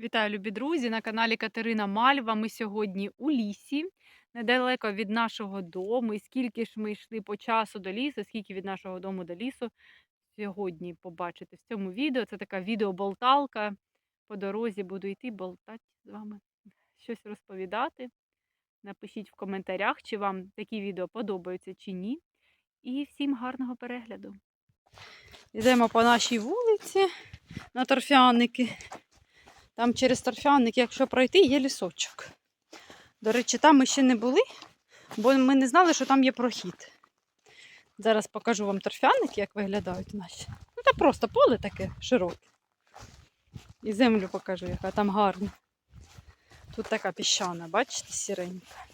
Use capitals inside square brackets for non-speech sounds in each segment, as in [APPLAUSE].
Вітаю, любі друзі! На каналі Катерина Мальва. Ми сьогодні у лісі, недалеко від нашого дому. І скільки ж ми йшли по часу до лісу, скільки від нашого дому до лісу, сьогодні побачите в цьому відео. Це така відеоболталка. По дорозі буду йти болтати з вами, щось розповідати. Напишіть в коментарях, чи вам такі відео подобаються чи ні. І всім гарного перегляду. Йдемо по нашій вулиці на торфяники. Там через торфяник, якщо пройти, є лісочок. До речі, там ми ще не були, бо ми не знали, що там є прохід. Зараз покажу вам торфяники, як виглядають наші. Ну, та просто поле таке широке. І землю покажу, яка там гарна. Тут така піщана, бачите, сіренька.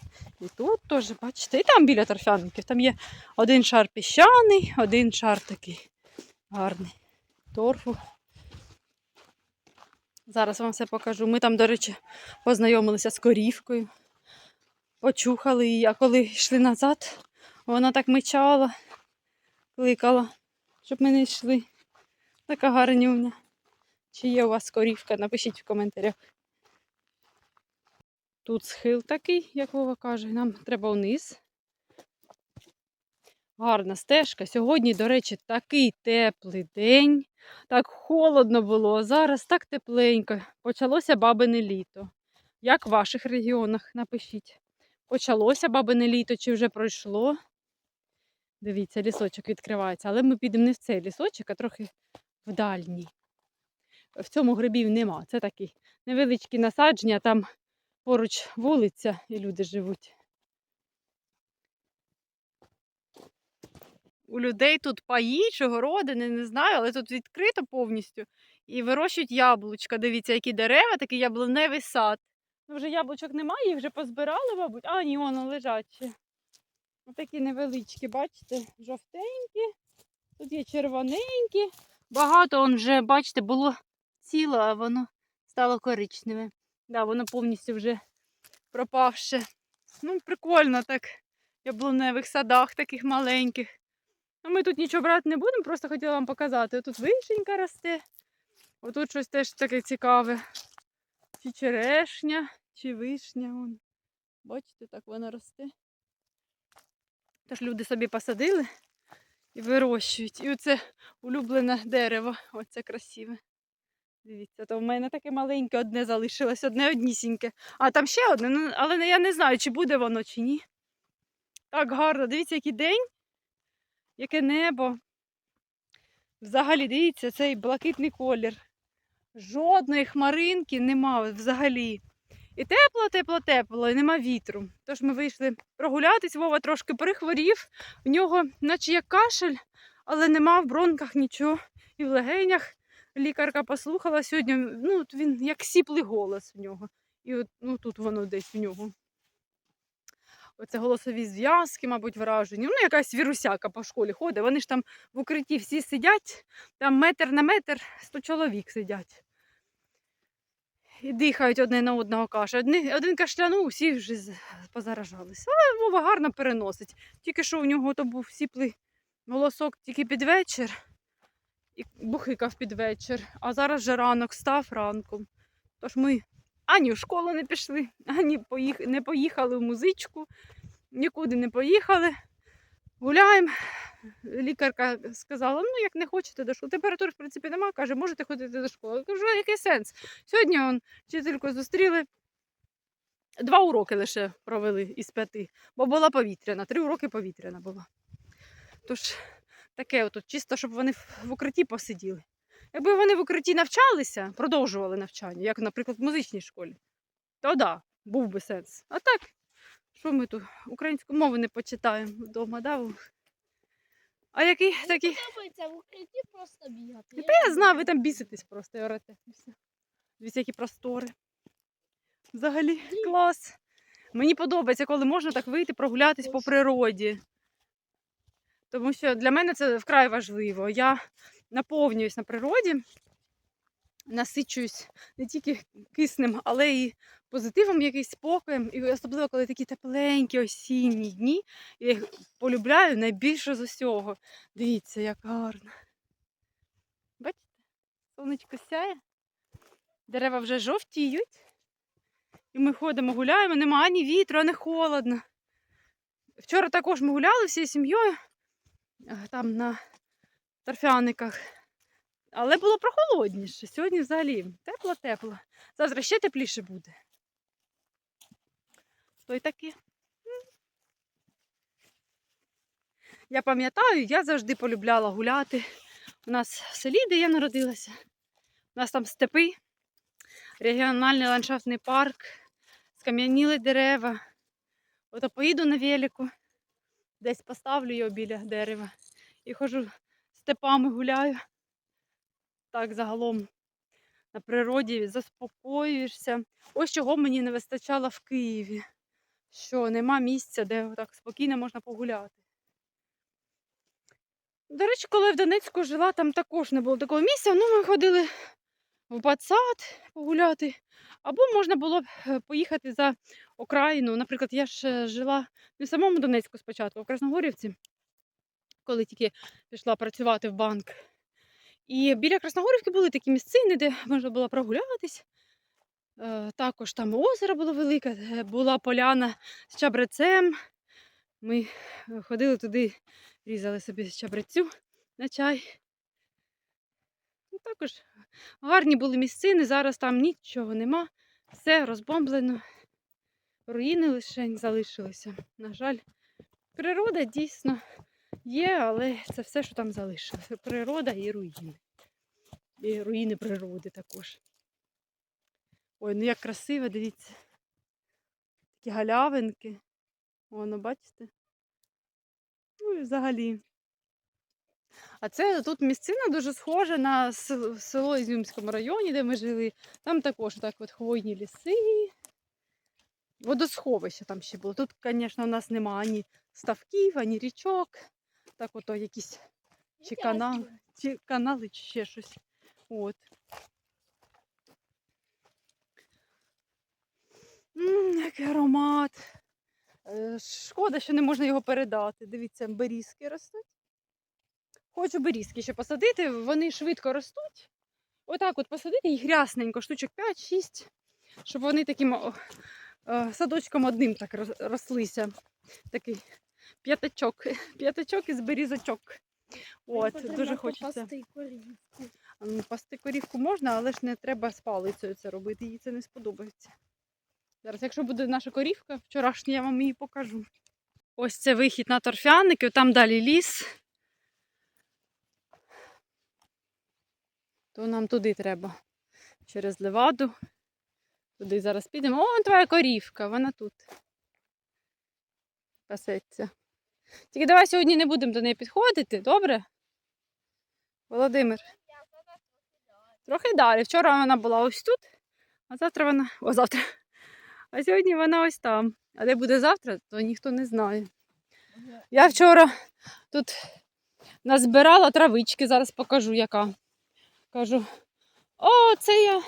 І тут теж, бачите, і там біля торфяників. Там є один шар піщаний, один шар такий гарний. Торфу. Зараз вам все покажу. Ми там, до речі, познайомилися з корівкою, почухали її, а коли йшли назад, вона так мичала, кликала, щоб ми не йшли. Така гарнюня. Чи є у вас корівка? Напишіть в коментарях. Тут схил такий, як Вова каже, нам треба вниз. Гарна стежка. Сьогодні, до речі, такий теплий день. Так холодно було, зараз так тепленько. Почалося бабине літо. Як в ваших регіонах напишіть. Почалося бабине літо чи вже пройшло? Дивіться, лісочок відкривається, але ми підемо не в цей лісочок, а трохи в дальній. В цьому грибів нема. Це такі невеличкі насадження, там поруч вулиця і люди живуть. У людей тут паї чи городини, не знаю, але тут відкрито повністю. І вирощують яблучка. Дивіться, які дерева, такий яблуневий сад. Ну, вже яблучок немає, їх вже позбирали, мабуть. А, ні, воно лежать ще. Отакі невеличкі, бачите, жовтенькі. Тут є червоненькі. Багато он вже, бачите, було ціло, а воно стало коричневе. Да, воно повністю вже пропавше. Ну, прикольно так. В яблуневих садах таких маленьких. Ну, ми тут нічого брати не будемо, просто хотіла вам показати. Тут вишенька росте. Отут щось теж таке цікаве. Чи черешня, чи вишня. Вон. Бачите, так вона росте. Тож люди собі посадили і вирощують. І оце улюблене дерево. Оце красиве. Дивіться, то в мене таке маленьке одне залишилось, одне однісіньке. А там ще одне, ну, але я не знаю, чи буде воно, чи ні. Так гарно. Дивіться, який день яке небо. Взагалі, дивіться, цей блакитний колір. Жодної хмаринки нема взагалі. І тепло, тепло, тепло, і нема вітру. Тож ми вийшли прогулятись, Вова трошки перехворів. В нього, наче як кашель, але нема в бронках нічого. І в легенях лікарка послухала сьогодні. Ну, він як сіплий голос в нього. І от ну, тут воно десь в нього. Оце голосові зв'язки, мабуть, вражені. Ну, якась вірусяка по школі ходить. Вони ж там в укритті всі сидять, там метр на метр сто чоловік сидять. І дихають одне на одного кашель. Одни, один кашлянув, всі вже позаражалися. Але Вова гарно переносить. Тільки що у нього то був сіплий голосок тільки під вечір і бухикав під вечір. А зараз вже ранок став ранком. Тож ми ані в школу не пішли, ані поїх... не поїхали в музичку, нікуди не поїхали. Гуляємо. Лікарка сказала, ну як не хочете до школи. Температури, в принципі, немає, каже, можете ходити до школи. Я кажу, який сенс? Сьогодні он, вчительку зустріли. Два уроки лише провели із п'яти, бо була повітряна, три уроки повітряна була. Тож таке отут, чисто, щоб вони в укритті посиділи. Якби вони в укритті навчалися, продовжували навчання, як, наприклад, в музичній школі, то да, був би сенс. А так, що ми тут українську мову не почитаємо вдома, да? А який такий. подобається в укритті просто бігати. Та я знаю, ви там біситесь просто орете. Дивіться, які простори. Взагалі клас. Мені подобається, коли можна так вийти, прогулятись по природі. Тому що для мене це вкрай важливо. Я наповнююсь на природі, насичуюсь не тільки киснем, але і позитивом, якийсь спокоєм. І особливо, коли такі тепленькі осінні дні, я їх полюбляю найбільше з усього. Дивіться, як гарно. Бачите? Сонечко сяє. Дерева вже жовтіють. І ми ходимо, гуляємо, нема ані вітру, ані холодно. Вчора також ми гуляли всією сім'єю е, там на торфяниках. Але було прохолодніше. Сьогодні взагалі тепло-тепло. Завтра ще тепліше буде. То й таке. Я пам'ятаю, я завжди полюбляла гуляти. У нас в селі, де я народилася, у нас там степи, регіональний ландшафтний парк, скам'яніли дерева. Ото поїду на велику, десь поставлю його біля дерева і ходжу степами гуляю. Так загалом на природі заспокоюєшся. Ось чого мені не вистачало в Києві. Що нема місця, де так спокійно можна погуляти. До речі, коли в Донецьку жила, там також не було такого місця. Ну, ми ходили в Батсад погуляти. Або можна було б е, поїхати за окраїну. Наприклад, я ж е, жила не в самому Донецьку спочатку, а в Красногорівці, коли тільки пішла працювати в банк. І біля Красногорівки були такі місцини, де [LAUGHS] можна було прогулятись. Е, Також там озеро було велике, е, була поляна з чабрецем. Ми е, ходили туди, різали собі чабрецю на чай. Також гарні були місцини, зараз там нічого нема, все розбомблено. Руїни лише залишилися. На жаль, природа дійсно є, але це все, що там залишилося. Природа і руїни. І руїни природи також. Ой, ну як красиво, дивіться. Такі галявинки. Воно, бачите? Ну і взагалі. А це тут місцина дуже схожа на село Ізюмському районі, де ми жили. Там також так от хвойні ліси. Водосховище там ще було. Тут, звісно, у нас немає ані ставків, ані річок. Так ото якісь чи канал, чи канали, чи ще щось. От. М, який аромат. Е, Шкода, що не можна його передати. Дивіться, берізки ростуть. Хочу берізки ще посадити, вони швидко ростуть. Отак от посадити їх рясненько, штучок 5-6, щоб вони таким о, садочком одним так рослися. Такий п'ятачок. [LAUGHS] П'ятачок із берізочок. От, дуже хочеться. А, Ну, пасти корівку можна, але ж не треба з палицею це робити, їй це не сподобається. Зараз, якщо буде наша корівка, вчорашня, я вам її покажу. Ось це вихід на торфяники, там далі ліс. То нам туди треба. Через леваду. Туди зараз підемо. О, твоя корівка, вона тут. Пасеться. Тільки давай сьогодні не будемо до неї підходити, добре? Володимир. Трохи далі. Вчора вона була ось тут, а завтра вона. О, завтра. А сьогодні вона ось там. А де буде завтра, то ніхто не знає. Я вчора тут назбирала травички, зараз покажу, яка. Кажу, о, це я.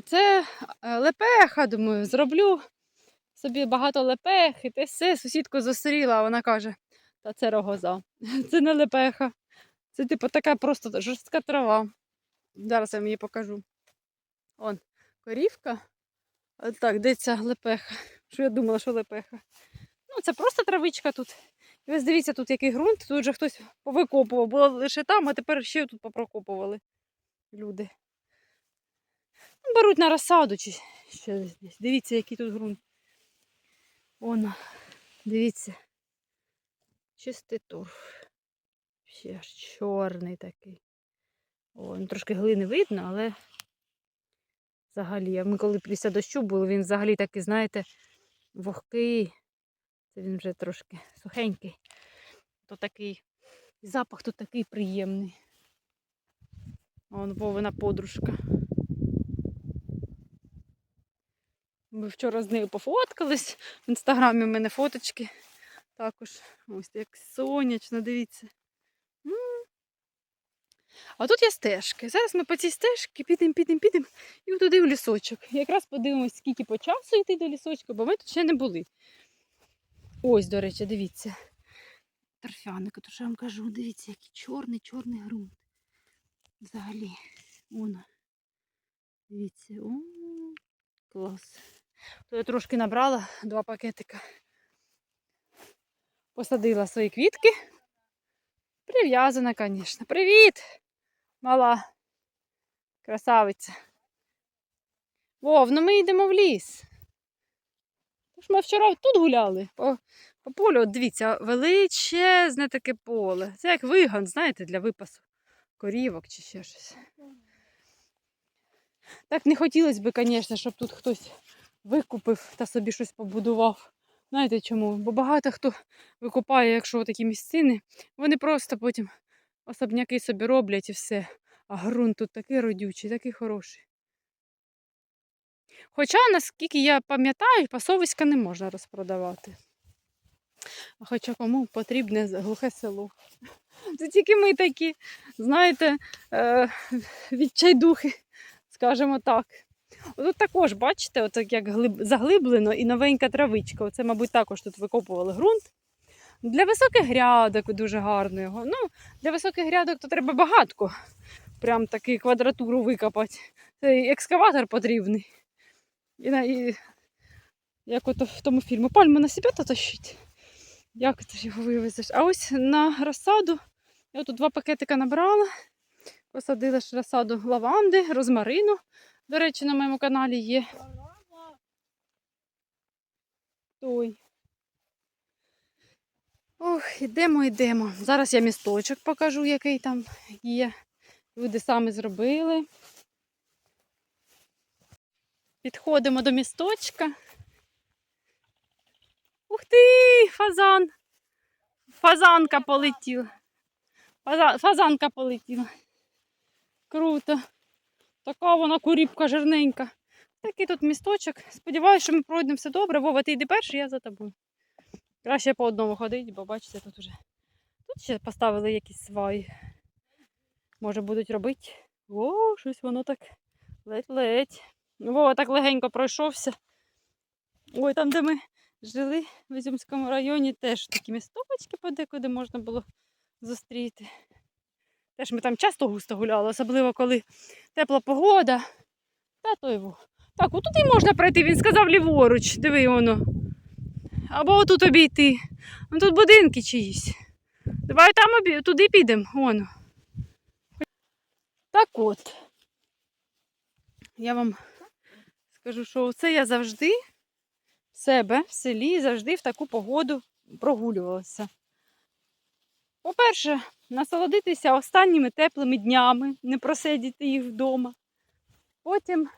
Це е, лепеха, думаю, зроблю собі багато лепех, і те все, сусідку зустріла, а вона каже, та це рогоза. [LAUGHS] Це не лепеха. Це типу така просто жорстка трава. Зараз я вам її покажу. Он, корівка. А Так, де ця лепеха? Що я думала, що лепеха? Ну, це просто травичка тут. І ось дивіться, тут який ґрунт, тут вже хтось повикопував. Було лише там, а тепер ще тут попрокопували люди. Ну, Беруть на розсаду чи ще десь. Дивіться, який тут ґрунт. Воно, дивіться. Чистий торф. Ще аж чорний такий. О, ну, трошки глини видно, але взагалі, ми коли після дощу були, він взагалі такий, знаєте, вогкий. Це він вже трошки сухенький. То такий запах тут такий приємний. Вон Вовина подружка. Ми вчора з нею пофоткались. В інстаграмі в мене фоточки. Також ось як сонячно, дивіться. А тут є стежки. Зараз ми по цій стежці підемо, підемо, підемо і туди в лісочок. Якраз подивимось, скільки по часу йти до лісочка, бо ми тут ще не були. Ось, до речі, дивіться. Торфяник, то що я вам кажу, дивіться, який чорний, чорний ґрунт. Взагалі. Воно. Дивіться, о, клас. То я трошки набрала два пакетика. Посадила свої квітки. Прив'язана, звісно. Привіт! Мала красавиця. Вов, ну ми йдемо в ліс. Ми вчора тут гуляли по, по полю. От дивіться, величезне таке поле. Це як вигон, знаєте, для випасу корівок чи ще щось. Так не хотілося б, звісно, щоб тут хтось викупив та собі щось побудував. Знаєте чому? Бо багато хто викупає, якщо такі місцини, вони просто потім особняки собі роблять і все. А ґрунт тут такий родючий, такий хороший. Хоча, наскільки я пам'ятаю, пасовиська не можна розпродавати. А Хоча кому потрібне глухе село. Це тільки ми такі, знаєте, е, відчайдухи, скажімо так. Тут також, бачите, от як глиб... заглиблено і новенька травичка. Оце, мабуть, також тут викопували ґрунт. Для високих грядок дуже гарно його. Ну, для високих грядок то треба багатко. Прям таки квадратуру викопати. Це екскаватор потрібний. І, на- і, як ото в тому фільмі, пальму на себе то тащить. Як ти його вивезеш? А ось на розсаду я тут два пакетика набрала. Посадила ж розсаду лаванди, розмарину. До речі, на моєму каналі є той. Ох, ідемо, йдемо. Зараз я місточок покажу, який там є. Люди самі зробили. Підходимо до місточка. Ух ти, фазан! Фазанка полетіла. Фазанка полетіла. Круто. Така вона куріпка жирненька. Такий тут місточок. Сподіваюся, що ми пройдемо все добре. Вова, ти йди перший, я за тобою. Краще по одному ходити, бо бачите, тут уже. Тут ще поставили якісь сваї. Може будуть робити. О, щось воно так ледь-ледь. Вова так легенько пройшовся. Ой, там, де ми жили в Ізюмському районі, теж такі місточки подекуди можна було зустріти. Теж ми там часто густо гуляли, особливо коли тепла погода. Та то його. Так, отут і можна пройти, він сказав ліворуч, диви воно. Або отут обійти. Ну тут будинки чиїсь. Давай там обі... туди підемо. Воно. Так от. Я вам скажу, що це я завжди в себе в селі завжди в таку погоду прогулювалася. По-перше, насолодитися останніми теплими днями, не просидіти їх вдома. Потім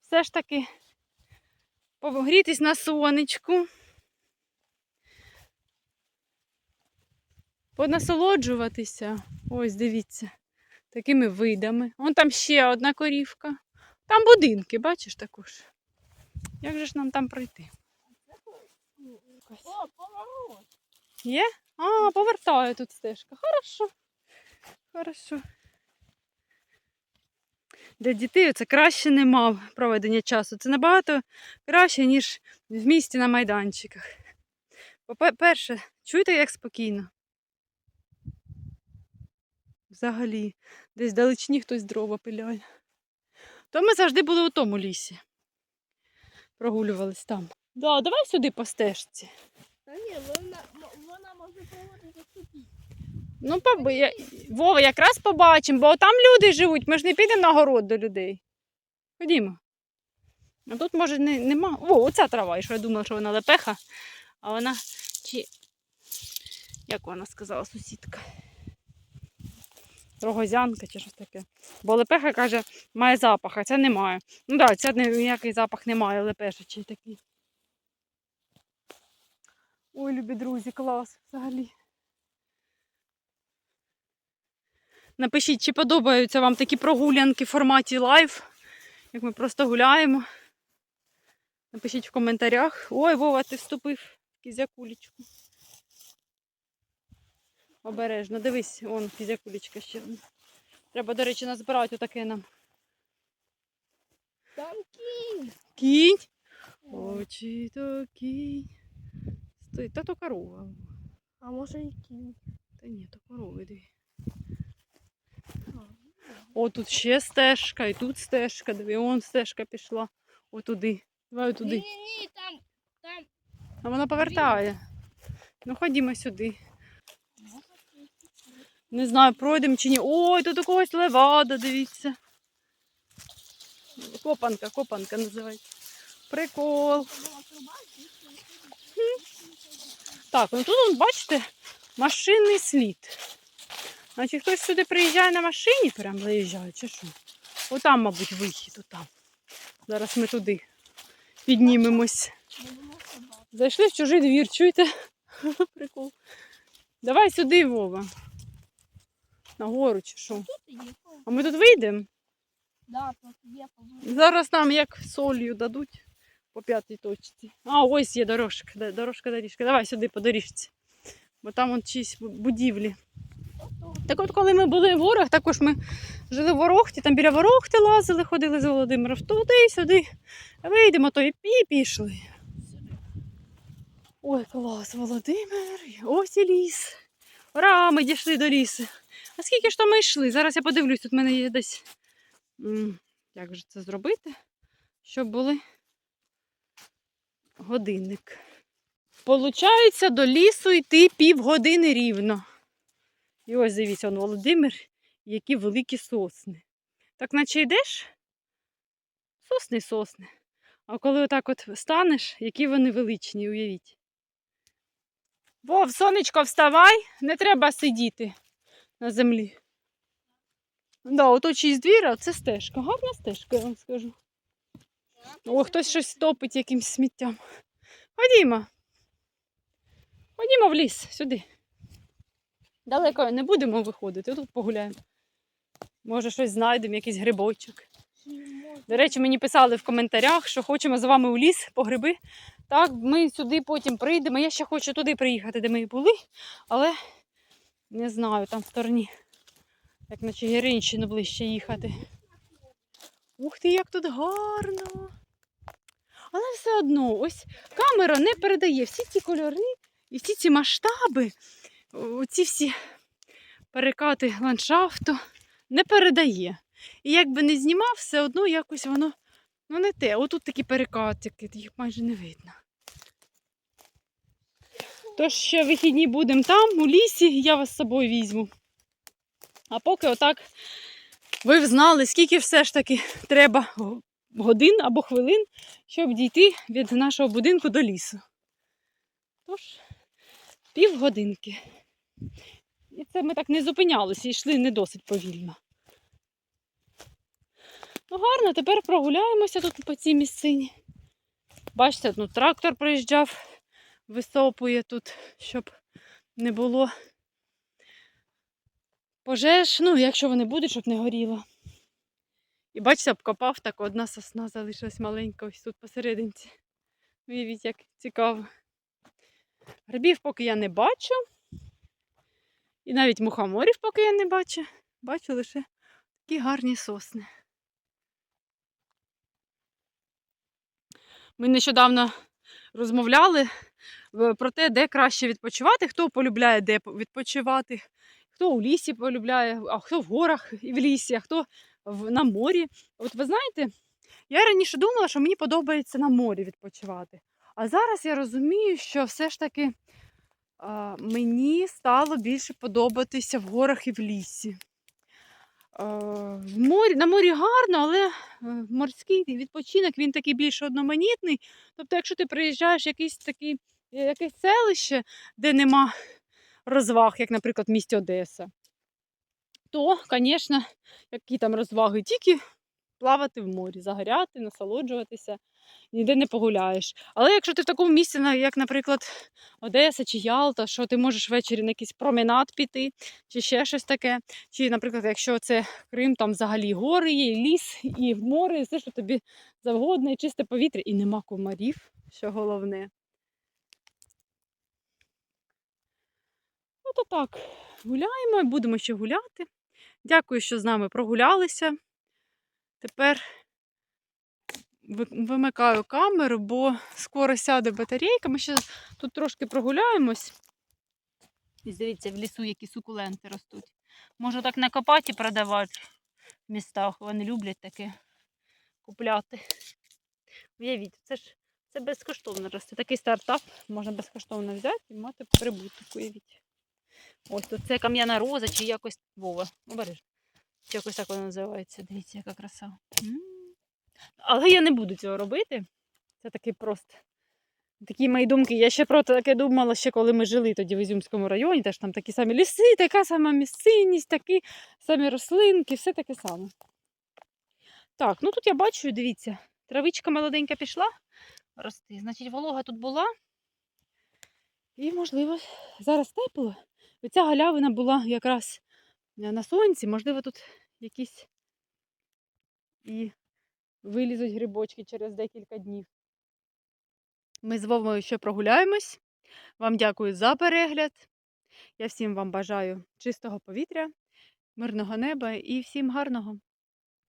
все ж таки погрітись на сонечку, понасолоджуватися. Ось дивіться, такими видами. Вон там ще одна корівка. Там будинки, бачиш також. Як же ж нам там пройти? О, поворот. Є? А, повертаю тут стежка. Хорошо. Хорошо. Для дітей це краще нема проведення часу. Це набагато краще, ніж в місті на майданчиках. По-перше, чуєте, як спокійно? Взагалі, десь далечні хтось дрова пиляє. То ми завжди були у тому лісі. Прогулювались там. Да, давай сюди по стежці. Та ні, вона. Ну, поб... я... Вова, якраз побачимо, бо там люди живуть, ми ж не підемо на город до людей. Ходімо. А тут, може, не, нема. О, оця трава, і що я думала, що вона лепеха, а вона чи. Як вона сказала, сусідка? Рогозянка чи щось таке. Бо лепеха каже, має запах, а ця не має. Ну так, да, ця ніякий запах немає, лепешечий такий. Ой, любі друзі, клас взагалі. Напишіть, чи подобаються вам такі прогулянки в форматі лайв, як ми просто гуляємо. Напишіть в коментарях. Ой, Вова, ти вступив в кізякулечку. Обережно, дивись, вон кізякулечка ще. Треба, до речі, назбирати отаке нам. Там кінь. Кінь. Очі то кінь. Стой, та то корова. А може і кінь. Та ні, то корови дві. О, тут ще стежка, і тут стежка, диви, он стежка пішла. Отуди. Давай туди. Ні-ні-ні, там, там. А вона повертає. Ну ходімо сюди. Не знаю, пройдемо чи ні. Ой, тут у когось левада, дивіться. Копанка, копанка називається. Прикол. Так, ну тут, бачите, машинний слід. Значить, хтось сюди приїжджає на машині, прям заїжджає, чи що? Отам, мабуть, вихід, отам. Зараз ми туди піднімемось. Зайшли в чужий двір, чуєте? [LAUGHS] Прикол. Давай сюди, Вова. Нагору чи що? А ми тут вийдемо. Да. Зараз нам як солью дадуть по п'ятій точці. А, ось є дорожка. Дорожка, доріжка. Давай сюди по доріжці. Бо там от чиїсь будівлі. Так от коли ми були в горах, також ми жили в Ворохті, там біля Ворохти лазили, ходили з Володимиром туди, сюди. Вийдемо, то і пішли. Ой, клас, Володимир. Ось і ліс. Ура, ми дійшли до лісу. А скільки ж то ми йшли? Зараз я подивлюсь, тут в мене є десь. Як же це зробити? Щоб були годинник. Получається до лісу йти півгодини рівно. І ось дивіться, он Володимир, які великі сосни. Так наче йдеш? Сосни, сосни. А коли отак от станеш, які вони величні, уявіть. Вов, сонечко, вставай, не треба сидіти на землі. Да, ото чийсь двір, а це стежка. Гарна стежка, я вам скажу. О, хтось щось топить якимсь сміттям. Ходімо. Ходімо в ліс сюди. Далеко не будемо виходити, тут погуляємо. Може, щось знайдемо, якийсь грибочок. До речі, мені писали в коментарях, що хочемо з вами у ліс по гриби. Так, ми сюди потім прийдемо. Я ще хочу туди приїхати, де ми були, але не знаю, там в стороні, як на Чигиринщину ближче їхати. Ух ти, як тут гарно! Але все одно, ось камера не передає всі ці кольори і всі ці масштаби, ці всі перекати ландшафту не передає. І як би не знімав, все одно якось воно ну, не те. Отут такі перекатики, їх майже не видно. Тож ще вихідні будемо там, у лісі, я вас з собою візьму. А поки отак ви б знали, скільки все ж таки треба годин або хвилин, щоб дійти від нашого будинку до лісу. Тож, півгодинки. І це ми так не зупинялися, йшли не досить повільно. Ну, гарно, тепер прогуляємося тут по цій місцині. Бачите, ну, трактор приїжджав, висопує тут, щоб не було пожеж, ну, якщо вони будуть, щоб не горіло. І бачите, обкопав так одна сосна залишилась маленька ось тут посерединці. Уявіть, як цікаво. Грибів поки я не бачу. І навіть мухоморів поки я не бачу. Бачу лише такі гарні сосни. Ми нещодавно розмовляли про те, де краще відпочивати, хто полюбляє де відпочивати, хто у лісі полюбляє, а хто в горах і в лісі, а хто на морі. От ви знаєте, я раніше думала, що мені подобається на морі відпочивати. А зараз я розумію, що все ж таки мені стало більше подобатися в горах і в лісі. В морі, на морі гарно, але е, морський відпочинок він такий більш одноманітний. Тобто, якщо ти приїжджаєш в якийсь такий, е, якесь селище, де нема розваг, як, наприклад, в місті Одеса, то, звісно, які там розваги, тільки плавати в морі, загоряти, насолоджуватися, ніде не погуляєш. Але якщо ти в такому місці, як, наприклад, Одеса чи Ялта, що ти можеш ввечері на якийсь променад піти, чи ще щось таке, чи, наприклад, якщо це Крим, там взагалі гори є, і ліс, і море, і все, що тобі завгодно, і чисте повітря, і нема комарів, що головне. Ото так, гуляємо будемо ще гуляти. Дякую, що з нами прогулялися. Тепер вимикаю камеру, бо скоро сяде батарейка. Ми ще тут трошки прогуляємось. І дивіться, в лісу які сукуленти ростуть. Можу так накопати і продавати. в містах. Вони люблять таке купляти. Уявіть, це ж це безкоштовно росте. Такий стартап можна безкоштовно взяти і мати прибуток. Уявіть. Ось тут це кам'яна роза, чи якось Вова. Обережно. Чи якось так воно називається. Дивіться, яка краса. М. Але я не буду цього робити. Це такий просто. Такі мої думки. Я ще про таке думала, ще коли ми жили тоді в Ізюмському районі, теж там такі самі ліси, така сама місцинність, такі самі рослинки, все таке саме. Так, ну тут я бачу, дивіться, травичка молоденька пішла рости. Значить, волога тут була. І, можливо, зараз тепло. Оця галявина була якраз на сонці, можливо, тут якісь і вилізуть грибочки через декілька днів. Ми з Вовою ще прогуляємось. Вам дякую за перегляд. Я всім вам бажаю чистого повітря, мирного неба і всім гарного.